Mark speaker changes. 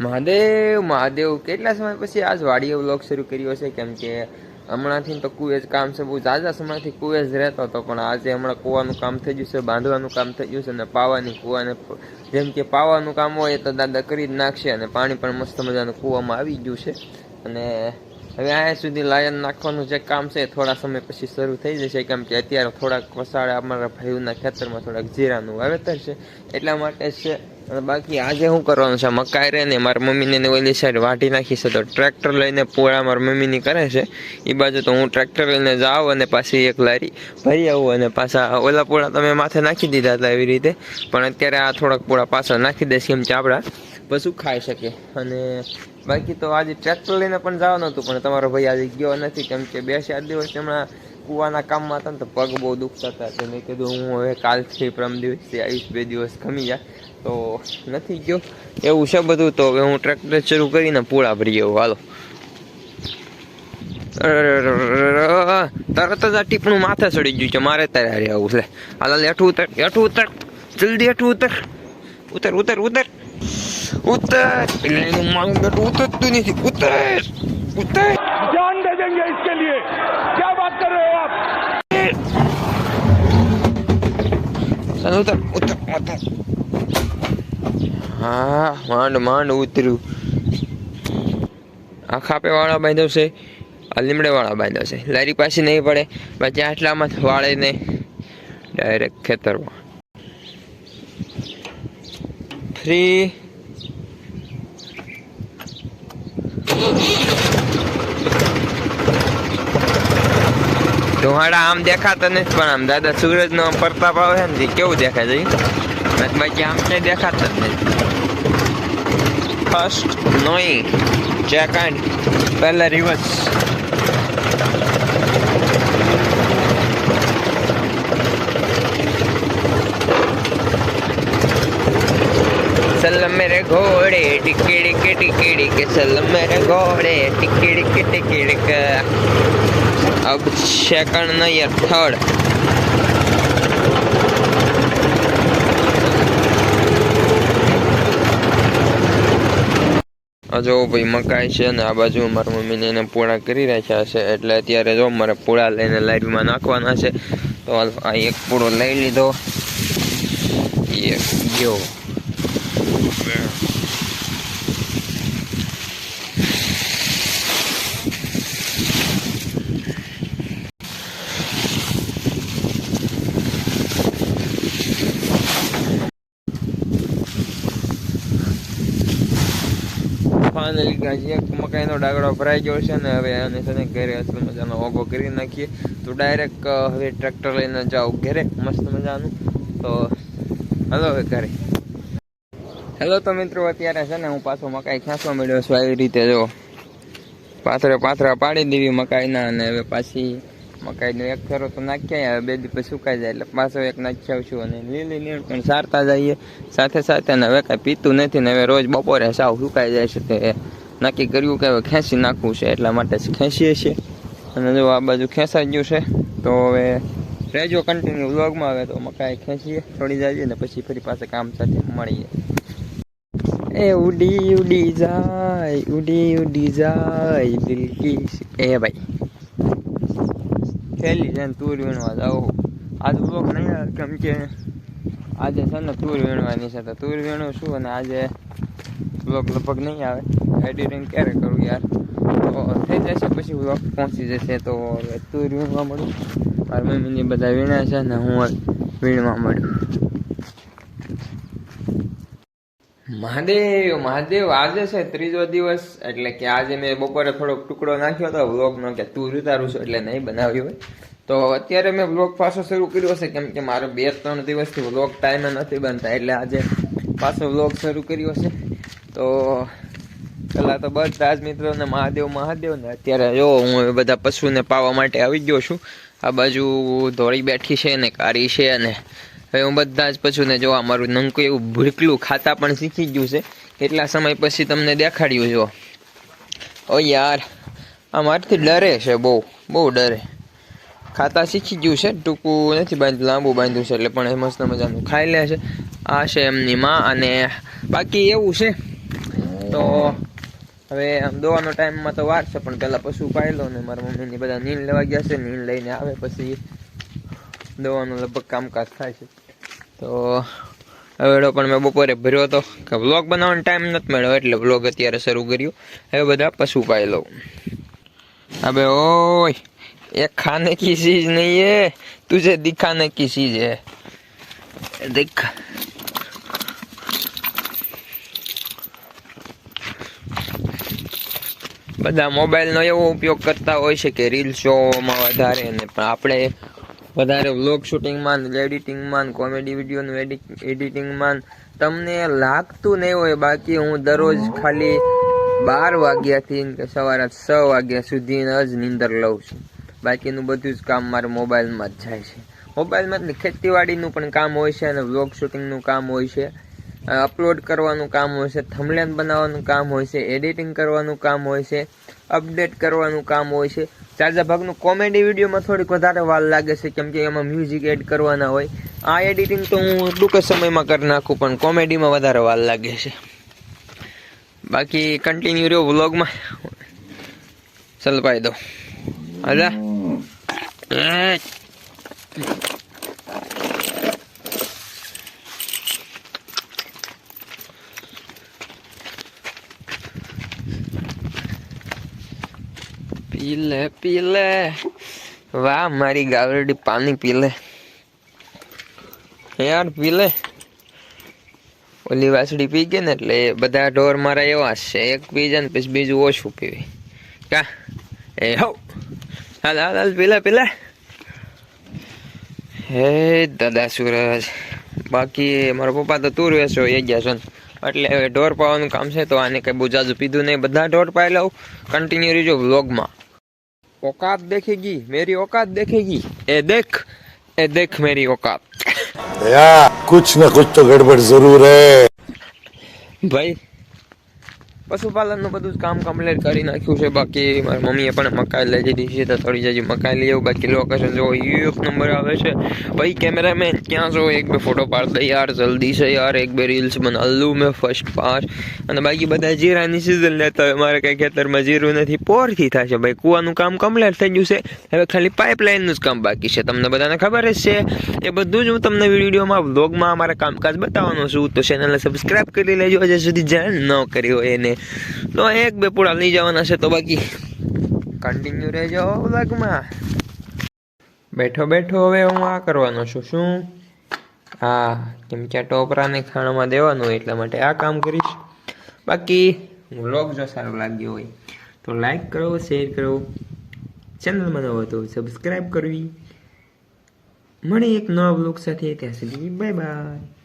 Speaker 1: મહાદેવ મહાદેવ, કેટલા સમય પછી આજ વાડીએ વ્લોગ શરૂ કર્યો છે? કેમ કે હમણાંથી તો કુવેજ કામ છે, બહુ ઝાઝા સમયથી કુવેજ રહેતો હતો, પણ આજે હમણાં કૂવાનું કામ થઈ ગયું છે, બાંધવાનું કામ થઈ ગયું છે અને પાવાની કૂવાને જેમ કે પાવાનું કામ હોય તો દાદા કરી જ નાખશે અને પાણી પણ મસ્ત મજાનું કૂવામાં આવી ગયું છે. અને હવે અહીંયા સુધી લાયન નાખવાનું જે કામ છે થોડા સમય પછી શરૂ થઈ જશે, કેમ કે અત્યારે થોડાક વસાડા અમારા ભાઈઓના ખેતરમાં થોડાક જીરાનું વાવેતર છે. એટલા માટે છે બાકી આજે શું કરવાનું છે? મકાઈ રહે ને મારા મમ્મીને ને ઓલી સાઈડ વાટી નાખી છે તો ટ્રેક્ટર લઈને પોળા મારા મમ્મીની કરે છે. એ બાજુ તો હું ટ્રેક્ટર લઈને જાઉં અને પાછી એક લારી ભરી આવું અને પાછા ઓલા પોળા તમે માથે નાખી દીધા હતા એવી રીતે. પણ અત્યારે આ થોડાક પોળા પાછા નાખી દઈશ કેમ આપણા પશુ ખાઈ શકે? અને બાકી તો આજે ટ્રેક્ટર લઈને પણ જવાનું હતું, પણ તમારો ભાઈ આજે ગયો નથી, કેમ કે બે ચાર દિવસ હમણાં કૂવાના કામમાં હતા ને તો પગ બહુ દુખતા હતા. તો મેં કીધું, હું હવે કાલથી પ્રમ દિવસથી આવીશ, બે દિવસ ખમી જાય તો નથી ગયો. એવું છે બધું. તો હવે હું ટ્રેક્ટર શરૂ કરીને પૂળા ભરી આવું. હાલો. તરત જ આ ટીપણું માથે ચડી ગયું છે. મારે તારે હારે આવું છે. હાલ હેઠું ઉતર હેઠું ઉતર. જલ્દી હેઠું ઉતર. ઉતર ઉતર ઉતર. ઉતર. ઉતરતું નથી. ઉતર. ઉતર. ચાલ ઉતર ઉતર ઉતર. હા, માંડ માંડ ઉતર્યું આ ખાપે વાળા બાંધ્યો છે, આ લીમડે વાળા બાંધ્યો છે. લારી પાછી નહીં પડે, બાકી આટલામાં વાળીને ડાયરેક્ટ ખેતરમાં. ફ્રી ધોવાડા આમ દેખાતા નથી પણ આમ દાદા સૂરજ નો પ્રતાપ આવે છે ને તે કેવું દેખાય છે બાકી બાકી આમ ક્યાંય દેખાતા જ નથી ફર્સ્ટ નોઈંગ સેકન્ડ પહેલા રિવર્સ सलम मेरे घोड़े टिके टिके टिके टिके सलम मेरे घोड़े टिके टिके टिके टिके अब સેકન્ડ નહીં યાર થર્ડ જો ભાઈ મકાઈ છે ને આ બાજુ મારા મમ્મીને એને પૂળા કરી રાખ્યા છે એટલે અત્યારે જો મારે પૂળા લઈને લાઈટમાં નાખવાના છે, તો આ એક પૂળો લઈ લીધો. એક ગયો. ફાઇનલી ગાજી એક મકાઈનો ડાગડો ભરાઈ ગયો છે ને હવે આને છે ને ઘરે અસલ મજાનો ઓગો કરી નાખીએ. તો ડાયરેક્ટ હવે ટ્રેક્ટર લઈને જાઓ ઘરે. મસ્ત મજાનું. તો હલો હવે ઘરે. હેલો તો મિત્રો, અત્યારે છે ને હું પાછો મકાઈ ખેંચવા મળ્યો છું. આવી રીતે જો પાથરે પાથરા પાડી દેવી મકાઈના અને હવે પાછી મકાઈનો એક ફેરો તો નાખ્યા, હવે બે દિવસ સુકાઈ જાય. એટલે પાછો એક નાખી આવશું અને લીલી નીણ પણ સારતા જઈએ. સાથે સાથે ને હવે કાંઈ પીતું નથી ને હવે રોજ બપોરે સાવ સુકાઈ જાય છે તે. નક્કી કર્યું કે હવે ખેંચી નાખવું છે, એટલા માટે ખેંચીએ છીએ. અને જો આ બાજુ ખેંચાઈ ગયું છે, તો હવે રહેજો કન્ટિન્યુ વ્લોગમાં. આવે તો મકાઈ ખેંચીએ, થોડી જઈએ ને પછી ફરી પાસે કામ સાથે મળીએ. એ ઉડી ઉડી જાય, ઉડી ઉડી જાય દિલકી એ ભાઈ. ખેલી છે ને તૂર વીણવા જાઉં આજ બ્લોક નહીં કેમ કે આજે છે ને તૂર વીણવાની છે. તો તૂર વીણું છું અને આજે બ્લોક લગભગ નહીં આવે. એડિટિંગ ક્યારે કરું યાર? તો થઈ જશે પછી બ્લોક પહોંચી જશે તો તુર વીણવા મળું. મારા મમ્મીની બધા વીણા છે ને હું વીણવા મળ્યું મહાદેવ મહાદેવ, આજે છે ત્રીજો દિવસ, એટલે કે આજે મેં બપોરે થોડોક ટુકડો નાખ્યો હતો વ્લોગનો કે તું ઉતારું છું એટલે નહીં બનાવ્યું હોય. તો અત્યારે મેં વ્લોગ પાછો શરૂ કર્યો છે, કેમ કે મારો બે ત્રણ દિવસથી વ્લોગ ટાઈમે નથી બનતા, એટલે આજે પાછો વ્લોગ શરૂ કર્યો છે. તો પહેલાં તો બધા જ મિત્રોને મહાદેવ મહાદેવ ને અત્યારે જો હું બધા પશુને પાવા માટે આવી ગયો છું. આ બાજુ ધોળી બેઠી છે ને કારી છે અને હવે હું બધા જ પશુને જોવા મારું નંકું એવું ભૂરકલું ખાતા પણ શીખી ગયું છે. કેટલા સમય પછી તમને દેખાડ્યું જો. ઓ યાર આ મારથી ડરે છે બહુ બહુ ડરે. ખાતા શીખી ગયું છે, ટૂંકું નથી બાંધ્યું, લાંબુ બાંધ્યું છે એટલે પણ એ મસ્ત મજાનું ખાઈ લે છે. આ છે એમની માં અને બાકી એવું છે. તો હવે આમ દોવાનો ટાઈમમાં તો વાર છે, પણ પહેલાં પશુ પાઈ લો ને મારા મમ્મીની બધા નીંદ લેવા ગયા છે, નીંદ લઈને આવે પછી દવાનું લગભગ કામકાજ થાય છે. તો હવેડો પણ મેં બપોરે ભર્યો હતો કે વ્લોગ બનાવવાનો ટાઈમ નથી મળ્યો એટલે વ્લોગ અત્યારે શરૂ કર્યો. હવે બધા પશુ પાઈ લઉં. હવે ઓય એ ખાને કી ચીજ નહીં હે. તુજે દિખાને કી ચીજ હે. દેખ. બધા મોબાઈલનો એવો ઉપયોગ કરતા હોય છે કે રીલ શોમાં વધારે ને પણ આપણે વધારે વ્લોગ શૂટિંગમાં એડિટિંગમાં કોમેડી વિડીયોનું એડિટિંગમાં તમને લાગતું નહીં હોય, બાકી હું દરરોજ ખાલી બાર વાગ્યાથી કે સવારે છ વાગ્યા સુધી જ નીંદર લઉં છું. બાકીનું બધું જ કામ મારે મોબાઈલમાં જ જાય છે. મોબાઈલમાં જ ખેતીવાડીનું પણ કામ હોય છે અને વ્લોગ શૂટિંગનું કામ હોય છે. અપલોડ કરવાનું કામ હોય છે થમલેન બનાવવાનું કામ હોય છે એડિટિંગ કરવાનું કામ હોય છે અપડેટ કરવાનું કામ હોય છે. ચાર્જા ભાગનું કોમેડી વિડીયોમાં થોડીક વધારે વાર લાગે છે કેમ કે એમાં મ્યુઝિક એડ કરવાના હોય. આ એડિટિંગ તો હું ટૂંક સમયમાં કરી નાખું પણ કોમેડીમાં વધારે વાર લાગે છે. બાકી કન્ટિન્યુ રહ્યો વ્લોગમાં ચલપાઈ દો. હાજા પી લે પી લે વાહ, મારી ગાવરડી પાણી પી લે યાર પી લે ઓલી વાસડી પી ગઈ ને એટલે બધા ઢોર મારા એવા છે. એક પી જાય ને પછી બીજું ઓછું પીવે. કા? એ હો. હાલ હાલ હાલ, પીલા પીલા. હે, દાદા સુરજ. બાકી મારા પપ્પા તો તું રહેશો એ ગયા છો એટલે હવે ઢોર પાવાનું કામ છે, તો આને કઈ બહુ પીધું નહીં. બધા ઢોર પાઈ લઉં. કન્ટિન્યુ રહીજો વ્લોગમાં औकात देखेगी मेरी औकात देखेगी ए देख ए देख मेरी औकात
Speaker 2: या कुछ न कुछ तो गड़बड़ जरूर है
Speaker 1: ભાઈ પશુપાલનનું બધું જ કામ કમ્પ્લીટ કરી નાખ્યું છે. બાકી મારી મમ્મીએ પણ મકાઈ લઈ લીધી છે તો થોડી જજી મકાઈ લઈ આવું. બાકી લોકેશન જો એક નંબર આવે છે. ભાઈ કેમેરામેન ક્યાં જો એક બે ફોટો પાડતા યાર, જલ્દી છે યાર. એક બે રીલ્સ બનાવું. મેં ફર્સ્ટ પાસ અને બાકી બધા જીરાની સિઝન લેતા હોય મારે કંઈ ખેતરમાં જીરું નથી. પોરથી થાય છે ભાઈ. કૂવાનું કામ કમ્પ્લીટ થઈ ગયું છે. હવે ખાલી પાઇપલાઇનનું જ કામ બાકી છે. તમને બધાને ખબર જ છે. એ બધું જ હું તમને વિડીયોમાં વ્લોગમાં અમારા કામકાજ બતાવવાનો છું. તો ચેનલને સબસ્ક્રાઇબ કરી લેજો. હજી સુધી જાણ ન કરી હોય એને. તો એક બે પૂડા લઈ જવાના છે તો બાકી કન્ટિન્યુ રહેજો વ્લોગમાં બેઠો બેઠો હવે હું આ કરવાનો છું. શું? હા, કેમ કે ટોપરાને ખાણામાં દેવાનું એટલા માટે આ કામ કરીશ. બાકી વ્લોગ જો સારો લાગ્યો હોય તો લાઈક કરો શેર કરો. ચેનલમાં નવો તો સબસ્ક્રાઈબ કરવી. મળી એક નવા બ્લોગ સાથે ત્યાં સુધી. Bye bye